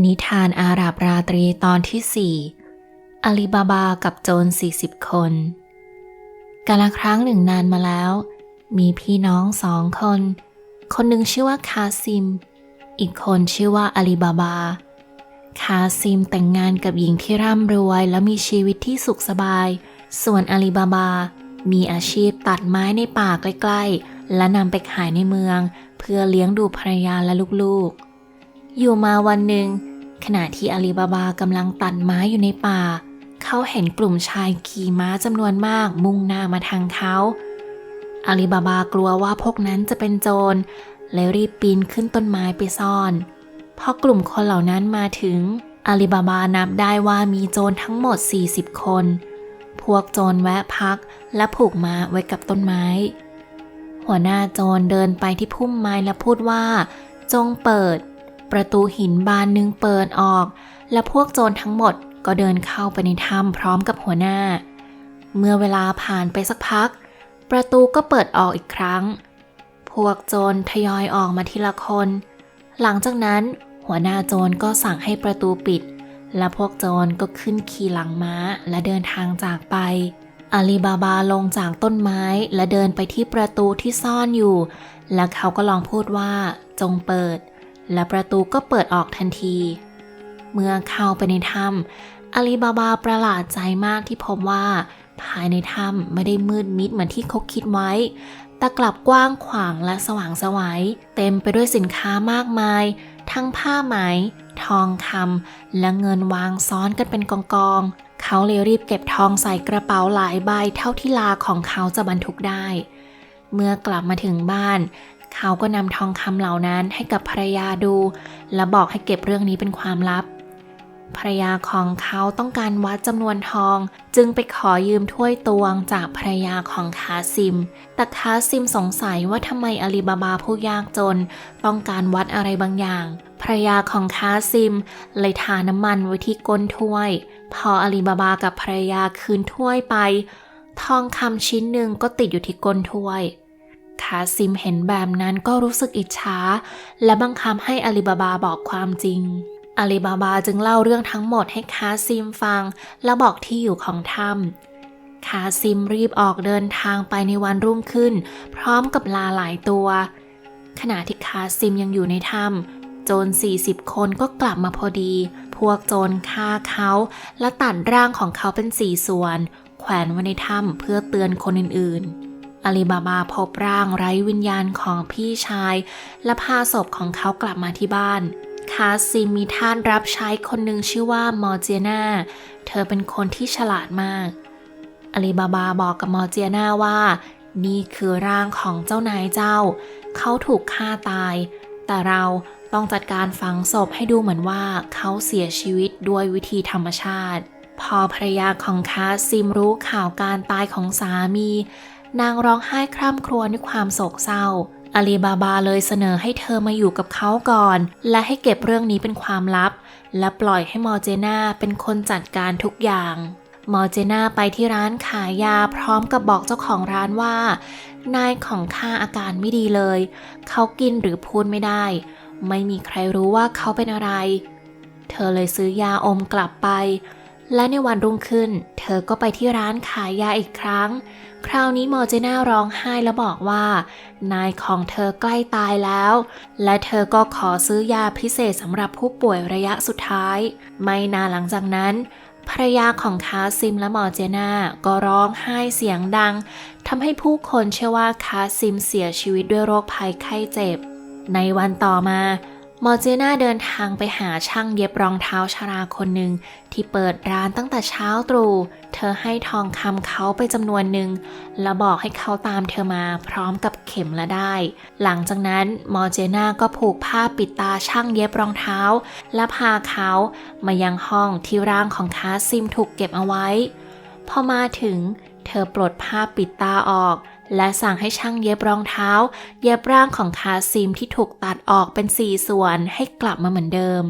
นิทานอาหรับราตรีตอนที่สี่อาลีบาบากับโจร 40 คน กาลครั้งหนึ่งนานมาแล้ว มีพี่น้องสองคน คนหนึ่งชื่อว่าคาซิม อีกคนชื่อว่าอาลีบาบา คาซิมแต่งงานกับหญิงที่ร่ำรวยและมีชีวิตที่สุขสบาย ส่วนอาลีบาบา มีอาชีพตัดไม้ในป่าใกล้ ๆ และนำไปขายในเมือง เพื่อเลี้ยงดูภรรยาและลูกๆ อยู่มาวันหนึ่ง ขณะที่อาลีบาบากำลังตัดไม้อยู่ในป่า เขาเห็นกลุ่มชายขี่ม้าจำนวนมากมุ่งหน้ามาทางเขาอาลีบาบากลัวว่าพวกนั้นจะเป็นโจรเลยรีบปีนขึ้นต้นไม้ไปซ่อนพอกลุ่มคนเหล่านั้นมาถึงอาลีบาบานับได้ว่ามีโจรทั้งหมด 40 คน พวกโจรแวะพักและผูกม้าไว้กับต้นไม้ หัวหน้าโจรเดินไปที่พุ่มไม้และพูดว่า จงเปิด ประตูหินบานหนึ่งเปิดออก และพวกโจรทั้งหมดก็เดินเข้าไปในถ้ำพร้อมกับหัวหน้า เมื่อเวลาผ่านไปสักพัก ประตูก็เปิดออกอีกครั้ง พวกโจรทยอยออกมาทีละคน หลังจากนั้นหัวหน้าโจรก็สั่งให้ประตูปิด และพวกโจรก็ขึ้นขี่หลังม้าและเดินทางจากไป อาลีบาบาลงจากต้นไม้และเดินไปที่ประตูที่ซ่อนอยู่ และเขาก็ลองพูดว่าจงเปิด และประตูก็เปิดออกทันที เมื่อเข้าไปในถ้ำอาลีบาบาประหลาดใจมากที่พบว่า ภายในถ้ำไม่ได้มืดมิดเหมือนที่เขาคิดไว้ แต่กลับกว้างขวางและสว่างสวัย เต็มไปด้วยสินค้ามากมาย ทั้งผ้าไหม ทองคำและเงินวางซ้อนกันเป็นกองกองๆเขาเลยรีบเก็บทองใส่กระเป๋าหลายใบเท่าที่ลาของเขาจะบรรทุกได้ เมื่อกลับมาถึงบ้าน เขาก็นำทองคำเหล่านั้นให้กับภรรยาดู และบอกให้เก็บเรื่องนี้เป็นความลับ ภรรยาของเขาต้องการวัดจำนวนทอง จึงไปขอยืมถ้วยตวงจากภรรยาของคาซิม แต่คาซิมสงสัยว่าทำไมอาลีบาบาผู้ยากจน ต้องการวัดอะไรบางอย่าง ภรรยาของคาซิม เลยทาน้ำมันไว้ที่ก้นถ้วย พออาลีบาบากับภรรยาคืนถ้วยไป ทองคำชิ้นหนึ่งก็ติดอยู่ที่ก้นถ้วย คาซิมเห็นแบบนั้นก็รู้สึกอิจฉาและบังคับให้อาลีบาบาบอกความจริงอาลีบาบาจึงเล่าเรื่องทั้งหมดให้คาซิมฟัง และบอกที่อยู่ของถ้ำคาซิมรีบออกเดินทางไปในวันรุ่งขึ้น พร้อมกับลาหลายตัว ขณะที่คาซิมยังอยู่ในถ้ำโจร 40 คนก็กลับมาพอดี พวกโจรฆ่าเขาและตัดร่างของเขาเป็นสี่ส่วน แขวนไว้ในถ้ำเพื่อเตือนคนอื่นๆ อาลีบาบาพบร่างไร้วิญญาณของพี่ชาย และพาศพของเขากลับมาที่บ้านคาซิมมีท่านรับใช้คนหนึ่งชื่อว่ามอร์เจียนาเธอเป็นคนที่ฉลาดมากอาลีบาบาบอกกับมอร์เจียนาว่า นี่คือร่างของเจ้านายเจ้า เขาถูกฆ่าตาย แต่เราต้องจัดการฝังศพให้ดูเหมือนว่าเขาเสียชีวิตด้วยวิธีธรรมชาติ พอภรรยาของคาซิมรู้ข่าวการตายของสามี นางร้องไห้คร่ำครวญด้วยความโศกเศร้า อาลีบาบาเลยเสนอให้เธอมาอยู่กับเขาก่อน และให้เก็บเรื่องนี้เป็นความลับ และปล่อยให้มอร์เจนาเป็นคนจัดการทุกอย่างมอร์เจนาไปที่ร้านขายยาพร้อมกับบอกเจ้าของร้านว่า นายของข้าอาการไม่ดีเลย เขากินหรือพูดไม่ได้ ไม่มีใครรู้ว่าเขาเป็นอะไร เธอเลยซื้อยาอมกลับไป และในวันรุ่งขึ้น เธอก็ไปที่ร้านขายยาอีกครั้ง คราวนี้มอร์เจน่าร้องไห้และบอกว่า นายของเธอใกล้ตายแล้ว และเธอก็ขอซื้อยาพิเศษสำหรับผู้ป่วยระยะสุดท้าย ไม่นานหลังจากนั้นภรรยาของคาซิมและมอร์เจนาก็ร้องไห้เสียงดังทำให้ผู้คนเชื่อว่าคาซิมเสียชีวิตด้วยโรคภัยไข้เจ็บ ในวันต่อมา มอร์เจน่าเดินทางไปหาช่างเย็บรองเท้าชราคนหนึ่งที่เปิดร้านตั้งแต่เช้าตรู่ เธอให้ทองคำเขาไปจำนวนหนึ่งและบอกให้เขาตามเธอมาพร้อมกับเข็มและได้ หลังจากนั้นมอร์เจน่าก็ผูกผ้าปิดตาช่างเย็บรองเท้า และพาเขามายังห้องที่ร่างของคาซิมถูกเก็บเอาไว้ พอมาถึง เธอปลดผ้าปิดตาออก และสั่งให้ช่างเย็บรองเท้า เย็บร่างของคาซิมที่ถูกตัดออกเป็นสี่ส่วนให้กลับมาเหมือนเดิม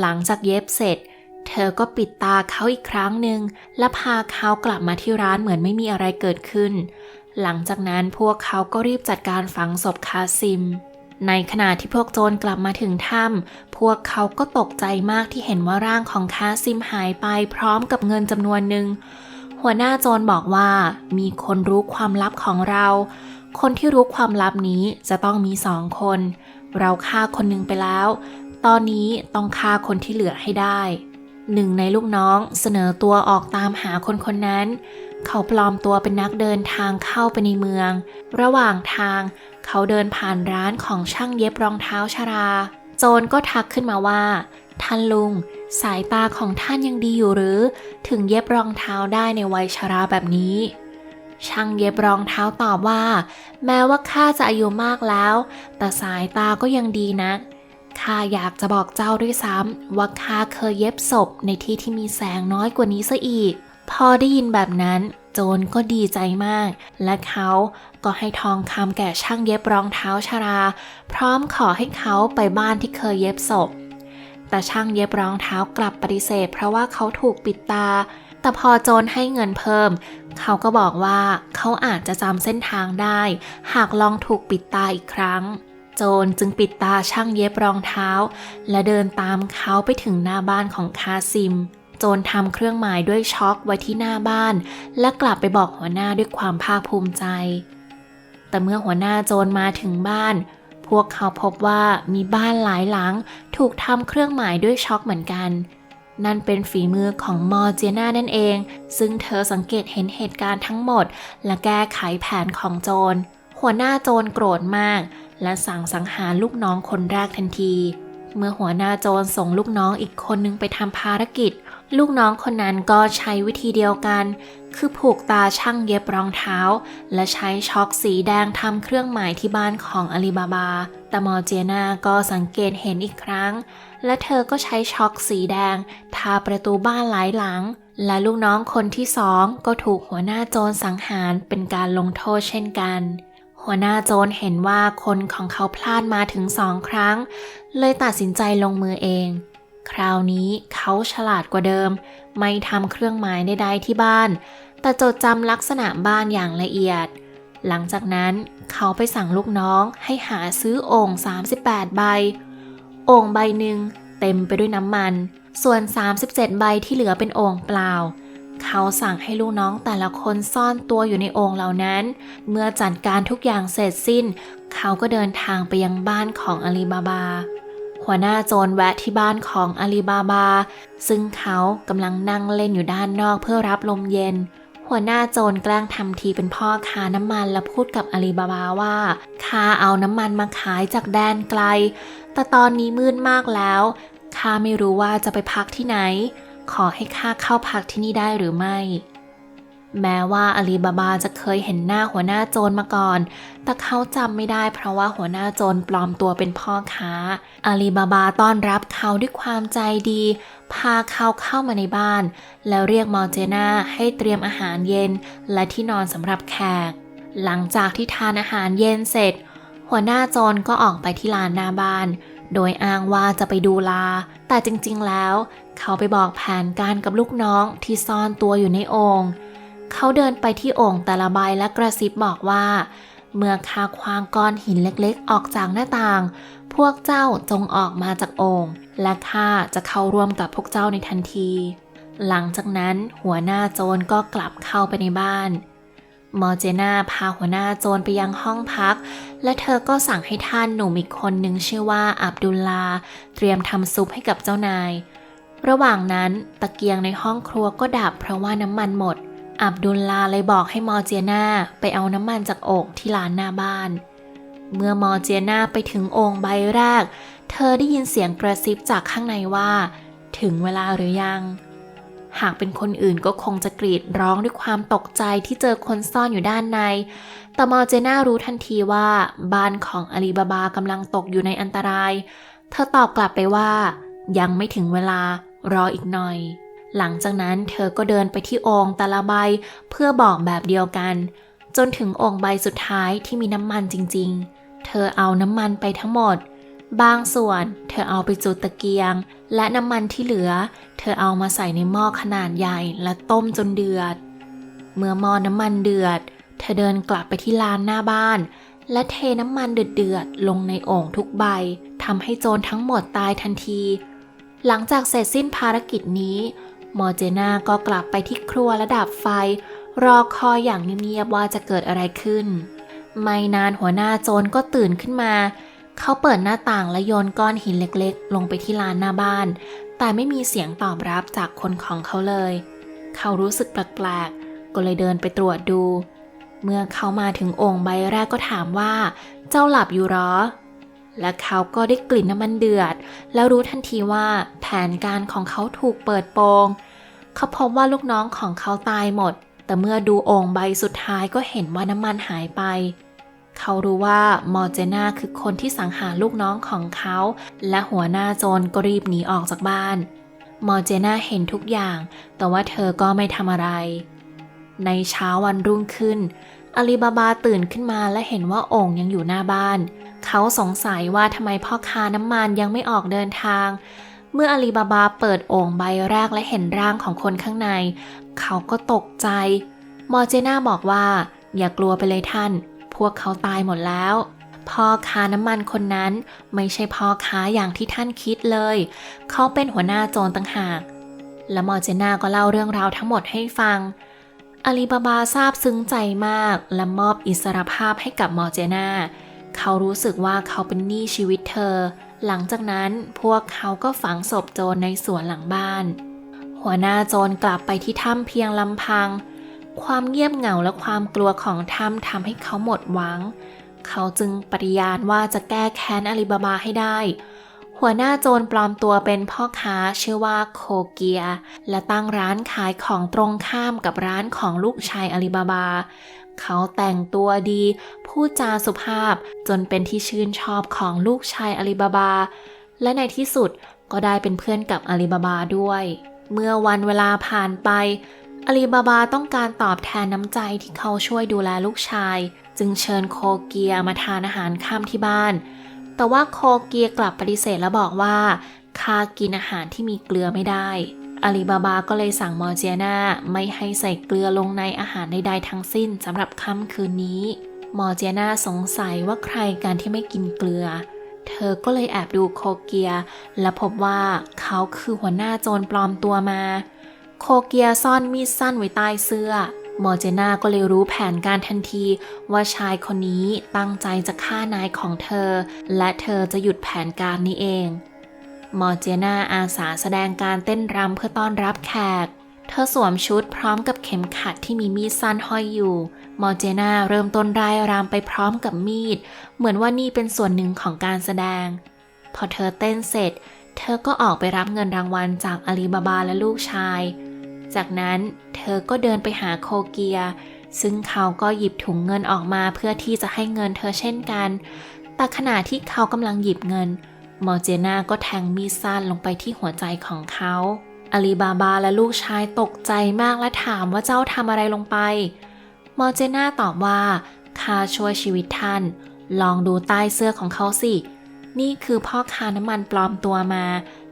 หลังจากเย็บเสร็จ เธอก็ปิดตาเขาอีกครั้งหนึ่งและพาเขากลับมาที่ร้านเหมือนไม่มีอะไรเกิดขึ้น หลังจากนั้นพวกเขาก็รีบจัดการฝังศพคาซิม ในขณะที่พวกโจรกลับมาถึงถ้ำพวกเขาก็ตกใจมากที่เห็นว่าร่างของคาซิมหายไปพร้อมกับเงินจำนวนหนึ่ง หัวหน้าโจรบอกว่ามีคนรู้ความลับของเรา คนที่รู้ความลับนี้จะต้องมีสองคน เราฆ่าคนหนึ่งไปแล้ว ตอนนี้ต้องฆ่าคนที่เหลือให้ได้ หนึ่งในลูกน้องเสนอตัวออกตามหาคนคนนั้น เขาปลอมตัวเป็นนักเดินทางเข้าไปในเมือง ระหว่างทางเขาเดินผ่านร้านของช่างเย็บรองเท้าชรา โจรก็ทักขึ้นมาว่า ท่านลุง สายตาของท่านยังดีอยู่หรือ ถึงเย็บรองเท้าได้ในวัยชราแบบนี้ ช่างเย็บรองเท้าตอบว่า แม้ว่าข้าจะอายุมากแล้ว แต่สายตาก็ยังดีนะข้าอยากจะบอกเจ้าด้วยซ้ำว่าข้าเคยเย็บศพในที่ที่มีแสงน้อยกว่านี้ซะอีก พอได้ยินแบบนั้น โจรก็ดีใจมาก และเขาก็ให้ทองคำแก่ช่างเย็บรองเท้าชรา พร้อมขอให้เขาไปบ้านที่เคยเย็บศพ แต่ช่างเย็บรองเท้ากลับปฏิเสธ เพราะว่าเขาถูกปิดตา แต่พอโจรให้เงินเพิ่ม เขาก็บอกว่าเขาอาจจะจำเส้นทางได้ หากลองถูกปิดตาอีกครั้ง โจรจึงปิดตาช่างเย็บรองเท้า และเดินตามเขาไปถึงหน้าบ้านของคาซิม โจรทำเครื่องหมายด้วยช็อกไว้ที่หน้าบ้าน และกลับไปบอกหัวหน้าด้วยความภาคภูมิใจ แต่เมื่อหัวหน้าโจรมาถึงบ้าน พวกเขาพบว่ามีบ้านหลายหลัง ถูกทำเครื่องหมายด้วยช็อกเหมือนกัน นั่นเป็นฝีมือของมอร์เจนานั่นเอง ซึ่งเธอสังเกตเห็นเหตุการณ์ทั้งหมด และแก้ไขแผนของโจร หัวหน้าโจรโกรธมาก และสั่งสังหารลูกน้องคนแรกทันที เมื่อหัวหน้าโจรส่งลูกน้องอีกคนนึงไปทำภารกิจ ลูกน้องคนนั้นก็ใช้วิธีเดียวกัน คือผูกตาช่างเย็บรองเท้า และใช้ช็อกสีแดงทำเครื่องหมายที่บ้านของอาลีบาบา แต่มอร์เจนาก็สังเกตเห็นอีกครั้ง และเธอก็ใช้ช็อกสีแดง ทาประตูบ้านหลายหลัง และลูกน้องคนที่สองก็ถูกหัวหน้าโจรสังหารเป็นการลงโทษเช่นกัน หัวหน้าโจรเห็นว่าคนของเขาพลาดมาถึงสองครั้ง เลยตัดสินใจลงมือเอง คราวนี้เขาฉลาดกว่าเดิม ไม่ทำเครื่องหมายใดๆที่บ้าน แต่จดจำลักษณะบ้านอย่างละเอียด หลังจากนั้นเขาไปสั่งลูกน้องให้หาซื้อโอ่ง38 ใบ โอ่งใบหนึ่งเต็มไปด้วยน้ำมัน ส่วน 37 ใบที่เหลือเป็นโอ่งเปล่า เขาสั่งให้ลูกน้องแต่ละคนซ่อนตัวอยู่ในโอ่งเหล่านั้น เมื่อจัดการทุกอย่างเสร็จสิ้น เขาก็เดินทางไปยังบ้านของอาลีบาบา หัวหน้าโจรแวะที่บ้านของอาลีบาบา ซึ่งเขากำลังนั่งเล่นอยู่ด้านนอกเพื่อรับลมเย็น หัวหน้าโจรแกล้งทำทีเป็นพ่อค้าน้ำมันและพูดกับอาลีบาบาว่าข้าเอาน้ำมันมาขายจากแดนไกล แต่ตอนนี้มืดมากแล้วข้าไม่รู้ว่าจะไปพักที่ไหน ขอให้ข้าเข้าพักที่นี่ได้หรือไม่ แม้ว่าอาลีบาบาจะเคยเห็นหน้าหัวหน้าโจรมาก่อน แต่เขาจำไม่ได้เพราะว่าหัวหน้าโจรปลอมตัวเป็นพ่อค้า อาลีบาบาต้อนรับเขาด้วยความใจดี พาเขาเข้ามาในบ้าน แล้วเรียกมอร์เจนาให้เตรียมอาหารเย็นและที่นอนสำหรับแขก หลังจากที่ทานอาหารเย็นเสร็จ หัวหน้าโจรก็ออกไปที่ลานหน้าบ้านโดยอ้างว่าจะไปดูลา แต่จริงๆ แล้ว เขาไปบอกแผนการกับลูกน้องที่ซ่อนตัวอยู่ในโอ่งเขาเดินไปที่โอ่งแต่ละใบและกระซิบบอกว่า เมื่อข้าควางก้อนหินเล็กๆ ออกจากหน้าต่าง พวกเจ้าจงออกมาจากโอ่งและข้าจะเข้าร่วมกับพวกเจ้าในทันที หลังจากนั้นหัวหน้าโจรก็กลับเข้าไปในบ้านมอร์เจนาพาหัวหน้าโจรไปยังห้องพัก และเธอก็สั่งให้ท่านหนุ่มอีกคนหนึ่งชื่อว่าอับดุลลา เตรียมทำซุปให้กับเจ้านาย ระหว่างนั้นตะเกียงในห้องครัวก็ดับเพราะว่าน้ำมันหมด อับดุลลาเลยบอกให้มอร์เจียนาไปเอาน้ำมันจากโอ่งที่ลานหน้าบ้าน เมื่อมอร์เจียนาไปถึงโอ่งใบแรก เธอได้ยินเสียงกระซิบจากข้างในว่า ถึงเวลาหรือยัง หากเป็นคนอื่นก็คงจะกรีดร้องด้วยความตกใจที่เจอคนซ่อนอยู่ด้านใน แต่มอร์เจนารู้ทันทีว่าบ้านของอาลีบาบากำลังตกอยู่ในอันตราย เธอตอบกลับไปว่า ยังไม่ถึงเวลา รออีกหน่อย หลังจากนั้นเธอก็เดินไปที่โอ่งแต่ละใบเพื่อบอกแบบเดียวกัน จนถึงโอ่งใบสุดท้ายที่มีน้ำมันจริง ๆ เธอเอาน้ำมันไปทั้งหมด บางส่วนเธอเอาไปจุดตะเกียง และน้ำมันที่เหลือ เธอเอามาใส่ในหม้อขนาดใหญ่และต้มจนเดือด เมื่อหม้อน้ำมันเดือด เธอเดินกลับไปที่ลานหน้าบ้านและเทน้ำมันเดือดๆลงในโอ่งทุกใบทำให้โจรทั้งหมดตายทันที หลังจากเสร็จสิ้นภารกิจนี้มอร์เจนาก็กลับไปที่ครัวและดับไฟ รอคอยอย่างเงียบๆว่าจะเกิดอะไรขึ้น ไม่นานหัวหน้าโจรก็ตื่นขึ้นมา เขาเปิดหน้าต่างและโยนก้อนหินเล็กๆ ลงไปที่ลานหน้าบ้าน แต่ไม่มีเสียงตอบรับจากคนของเขาเลย เขารู้สึกแปลกๆ ก็เลยเดินไปตรวจดู เมื่อเขามาถึงโอ่งใบแรกก็ถามว่า เจ้าหลับอยู่หรอ และเขาก็ได้กลิ่นน้ำมันเดือด แล้วรู้ทันทีว่าแผนการของเขาถูกเปิดโปง เขาพบว่าลูกน้องของเขาตายหมด แต่เมื่อดูโอ่งใบสุดท้ายก็เห็นว่าน้ำมันหายไป เขารู้ว่ามอร์เจนาคือคนที่สังหารลูกน้องของเขา และหัวหน้าโจรก็รีบหนีออกจากบ้าน มอร์เจนาเห็นทุกอย่าง แต่ว่าเธอก็ไม่ทำอะไร ในเช้าวันรุ่งขึ้นอาลีบาบาตื่นขึ้นมาและเห็นว่าโอ่งยังอยู่หน้าบ้านเขาสงสัยว่าทำไมพ่อค้าน้ำมันยังไม่ออกเดินทาง เมื่ออาลีบาบาเปิดโอ่งใบแรกและเห็นร่างของคนข้างใน เขาก็ตกใจ มอร์เจนาบอกว่า อย่ากลัวไปเลยท่าน พวกเขาตายหมดแล้วพ่อค้าน้ำมันคนนั้นไม่ใช่พ่อค้าอย่างที่ท่านคิดเลย เขาเป็นหัวหน้าโจรต่างหาก และมอร์เจนาก็เล่าเรื่องราวทั้งหมดให้ฟัง อาลีบาบาซาบซึ้งใจมากและมอบอิสรภาพให้กับมอร์เจนา เขารู้สึกว่าเขาเป็นหนี้ชีวิตเธอ หลังจากนั้นพวกเขาก็ฝังศพโจรในสวนหลังบ้าน หัวหน้าโจรกลับไปที่ถ้ำเพียงลำพัง ความเงียบเหงาและความกลัวของถ้ำทำให้เขาหมดหวัง เขาจึงปฏิญาณว่าจะแก้แค้นอาลีบาบาให้ได้ หัวหน้าโจรปลอมตัวเป็นพ่อค้าชื่อว่าโคเกีย และตั้งร้านขายของตรงข้ามกับร้านของลูกชายอาลีบาบา เขาแต่งตัวดี พูดจาสุภาพจนเป็นที่ชื่นชอบของลูกชายอาลีบาบา และในที่สุดก็ได้เป็นเพื่อนกับอาลีบาบาด้วย เมื่อวันเวลาผ่านไปอาลีบาบาต้องการตอบแทนน้ำใจที่เขาช่วยดูแลลูกชาย จึงเชิญโคเกียมาทานอาหารค่ำที่บ้าน แต่ว่าโคเกียกลับปฏิเสธและบอกว่าข้ากินอาหารที่มีเกลือไม่ได้ อาลีบาบาก็เลยสั่งมอร์เจียนาไม่ให้ใส่เกลือลงในอาหารใดๆทั้งสิ้นสำหรับค่ำคืนนี้ มอร์เจียนาสงสัยว่าใครกันที่ไม่กินเกลือ เธอก็เลยแอบดูโคเกีย และพบว่าเขาคือหัวหน้าโจรปลอมตัวมา โคเกียซ่อนมีดสั้นไว้ใต้เสื้อ มอร์เจนาก็เลยรู้แผนการทันที ว่าชายคนนี้ตั้งใจจะฆ่านายของเธอ และเธอจะหยุดแผนการนี้เอง มอร์เจนาอาสาแสดงการเต้นรำเพื่อต้อนรับแขก เธอสวมชุดพร้อมกับเข็มขัดที่มีมีดสั้นห้อยอยู่ มอร์เจนาเริ่มต้นรายรำไปพร้อมกับมีด เหมือนว่านี่เป็นส่วนหนึ่งของการแสดง พอเธอเต้นเสร็จ เธอก็ออกไปรับเงินรางวัลจากอาลีบาบาและลูกชาย จากนั้นเธอก็เดินไปหาโคเกีย ซึ่งเขาก็หยิบถุงเงินออกมาเพื่อที่จะให้เงินเธอเช่นกัน แต่ขณะที่เขากำลังหยิบเงิน มอร์เจนาก็แทงมีดสั้นลงไปที่หัวใจของเขาอาลีบาบาและลูกชายตกใจมากและถามว่าเจ้าทำอะไรลงไป มอร์เจนาตอบว่าข้าช่วยชีวิตท่าน ลองดูใต้เสื้อของเขาสิ นี่คือพ่อค้าน้ำมันปลอมตัวมา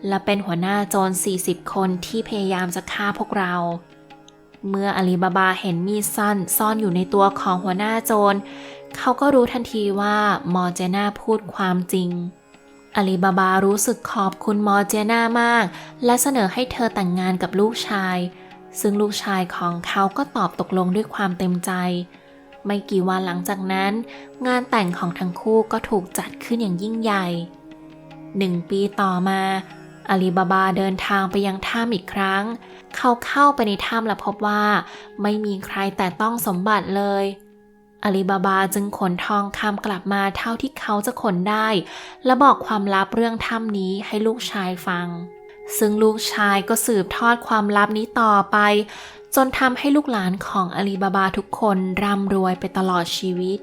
และเป็นหัวหน้าโจร 40 คนที่พยายามจะฆ่าพวกเรา เมื่ออาลีบาบาเห็นมีดสั้นซ่อนอยู่ในตัวของหัวหน้าโจร เขาก็รู้ทันทีว่ามอร์เจนาพูดความจริง อาลีบาบารู้สึกขอบคุณมอเจนามาก และเสนอให้เธอแต่งงานกับลูกชาย ซึ่งลูกชายของเขาก็ตอบตกลงด้วยความเต็มใจ ไม่กี่วันหลังจากนั้น งานแต่งของทั้งคู่ก็ถูกจัดขึ้นอย่างยิ่งใหญ่หนึ่งปีต่อมาอาลีบาบาเดินทางไปยังถ้ำอีกครั้ง เขาเข้าไปในถ้ำและพบว่า ไม่มีใครแต่ต้องสมบัติเลย อาลีบาบาจึงขนทองคำกลับมาเท่าที่เขาจะขนได้ และบอกความลับเรื่องถ้ำนี้ให้ลูกชายฟัง ซึ่งลูกชายก็สืบทอดความลับนี้ต่อไป จนทำให้ลูกหลานของอาลีบาบาทุกคนร่ำรวยไปตลอดชีวิต